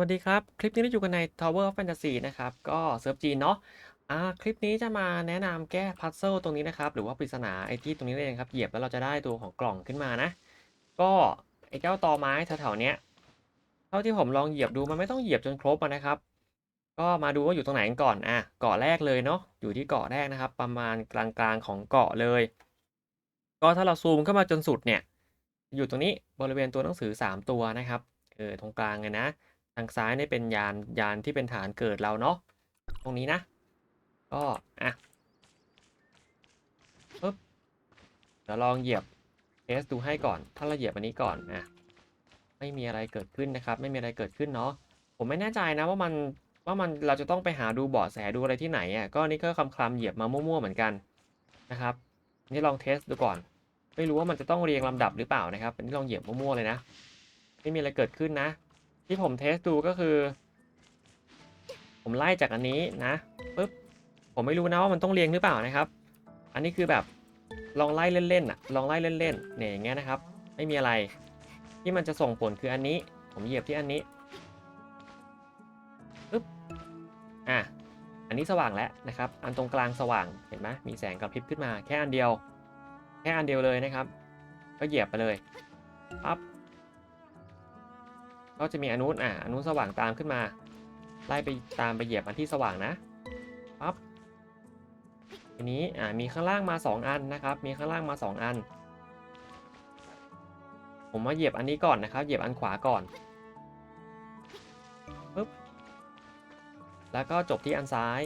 วัสดีครับ คลิปนี้เราอยู่กันใน Tower of Fantasy นะครับ ก็เซิร์ฟจีนเนาะอ่าคลิปนี้จะมาแนะนำแก้พัซเซิลตรงนี้นะครับ หรือว่าปริศนาไอ้ที่ตรงนี้เองครับ เหยียบแล้วเราจะได้ตัวของกล่องขึ้นมานะ ก็ไอ้เจ้าตอไม้แถวๆเนี้ยเท่าที่ผมลองเหยียบดูมันไม่ต้องเหยียบจนครบนะครับ ก็มาดูว่าอยู่ตรงไหนก่อนอะเกาะแรกเลยเนาะอยู่ที่เกาะแรกนะครับ ประมาณกลางๆของเกาะเลย ก็ถ้าเราซูมเข้ามาจนสุดเนี่ย อยู่ตรงนี้บริเวณตัวหนังสือ 3 ตัวนะครับเออตรงกลางเลยนะางซ้ายนี่เป็นยานยานที่เป็นฐานเกิดเราเนาะตรงนี้นะ ก็อะปึ๊บเดี๋ยวลองเหยียบเทสดูให้ก่อน ถ้าเราเหยียบอันนี้ก่อนอะไม่มีอะไรเกิดขึ้นนะครับ ไม่มีอะไรเกิดขึ้นเนาะผมไม่แน่ใจนะว่ามันว่ามันเราจะต้องไปหาดูเบาะแสดูอะไรที่ไหนอะก็นี่ก็คำคลำเหยียบมามั่วๆเหมือนกันนะครับ นี่ลองเทสดูก่อน ไม่รู้ว่ามันจะต้องเรียงลำดับหรือเปล่านะครับอันนี้ลองเหยียบมั่วๆเลยนะ ไม่มีอะไรเกิดขึ้นนะ ที่ผมเทสดูก็คือ ผมไล่จากอันนี้นะปุ๊บผมไม่รู้นะว่ามันต้องเรียงหรือเปล่านะครับ อันนี้คือแบบลองไล่เล่นๆอะลองไล่เล่นๆเนี่ยอย่างเงี้ยนะครับ ไม่มีอะไร ที่มันจะส่งผลคืออันนี้ ผมเหยียบที่อันนี้ปุ๊บอะอันนี้สว่างแล้วนะครับ อันตรงกลางสว่างเห็นไหมมีแสงกระพริบขึ้นมาแค่อันเดียว แค่อันเดียวเลยนะครับ ก็เหยียบไปเลยปั๊บ ก็จะมีอนุอะอนุสว่างตามขึ้นมา ไล่ไปตามไปเหยียบอันที่สว่างนะปั๊บทีนี้อ่ามีข้างล่างมา 2 อันนะครับ มีข้างล่างมา 2 อัน ผมมาเหยียบอันนี้ก่อนนะครับ เหยียบอันขวาก่อนปึ๊บแล้วก็จบที่อันซ้าย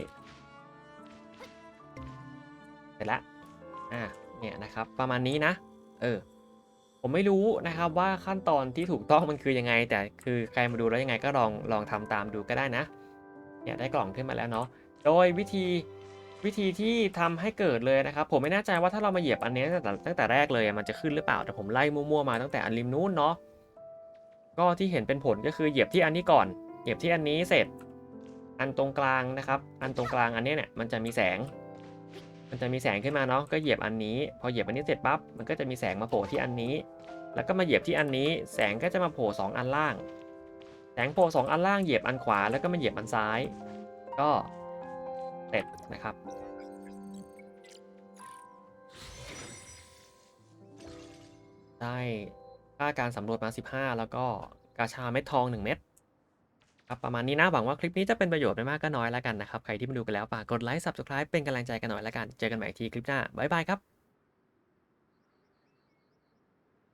เสร็จแล้วอ่าเนี่ยนะครับ ประมาณนี้นะ เออ ผมไม่รู้นะครับว่าขั้นตอนที่ถูกต้องมันคือยังไง แต่คือใครมาดูแล้วยังไงก็ลองลองทำตามดูก็ได้นะเนี่ยได้กล่องขึ้นมาแล้วเนาะโดยวิธีวิธีที่ทำให้เกิดเลยนะครับ ผมไม่แน่ใจว่าถ้าเรามาเหยียบอันนี้ตั้งแต่ตั้งแต่แรกเลยมันจะขึ้นหรือเปล่าแต่ผมไล่มั่วๆมาตั้งแต่อันริมนู้นเนาะก็ที่เห็นเป็นผลก็คือเหยียบที่อันนี้ก่อน เหยียบที่อันนี้เสร็จ อันตรงกลางนะครับ อันตรงกลางอันนี้เนี่ยมันจะมีแสง มันจะมีแสงขึ้นมาเนาะก็เหยียบอันนี้ พอเหยียบอันนี้เสร็จปั๊บมันก็จะมีแสงมาโผล่ที่อันนี้ แล้วก็มาเหยียบที่อันนี้ แสงก็จะมาโผล่สองอันล่าง แสงโผล่สองอันล่างเหยียบอันขวาแล้วก็มาเหยียบอันซ้าย ก็เสร็จนะครับได้ค่าการสำรวจมา 15 แล้วก็กาชาเม็ดทอง 1 เม็ด ครับประมาณนี้นะหวังว่าคลิปนี้จะเป็นประโยชน์ไม่มากก็น้อยแล้วกันนะครับ ใครที่มาดูกันแล้วฝากกดไลค์ Subscribe เป็นกำลังใจกันหน่อยแล้วกัน เจอกันใหม่ทีคลิปหน้าบ๊ายบายครับ